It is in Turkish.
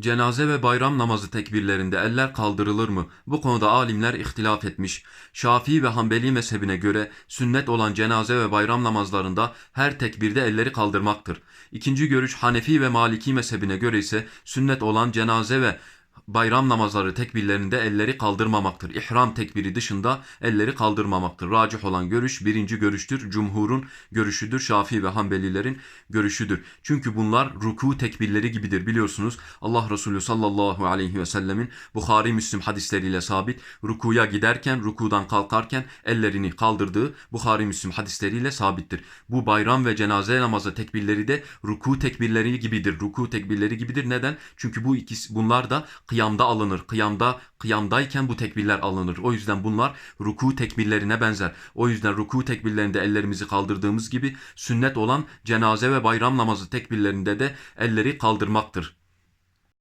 Cenaze ve bayram namazı tekbirlerinde eller kaldırılır mı? Bu konuda alimler ihtilaf etmiş. Şafii ve Hanbeli mezhebine göre sünnet olan cenaze ve bayram namazlarında her tekbirde elleri kaldırmaktır. İkinci görüş Hanefi ve Maliki mezhebine göre ise sünnet olan cenaze ve bayram namazları tekbirlerinde elleri kaldırmamaktır. İhram tekbiri dışında elleri kaldırmamaktır. Racih olan görüş birinci görüştür. Cumhurun görüşüdür. Şafii ve Hanbelilerin görüşüdür. Çünkü bunlar ruku tekbirleri gibidir biliyorsunuz. Allah Resulü sallallahu aleyhi ve sellemin Bukhari Müslim hadisleriyle sabit. Rukuya giderken, rukudan kalkarken ellerini kaldırdığı Bukhari Müslim hadisleriyle sabittir. Bu bayram ve cenaze namazı tekbirleri de ruku tekbirleri gibidir. Ruku tekbirleri gibidir. Neden? Çünkü bu ikisi bunlar da kıyamda alınır. Kıyamda kıyamdayken bu tekbirler alınır. O yüzden bunlar ruku tekbirlerine benzer. O yüzden ruku tekbirlerinde ellerimizi kaldırdığımız gibi sünnet olan cenaze ve bayram namazı tekbirlerinde de elleri kaldırmaktır.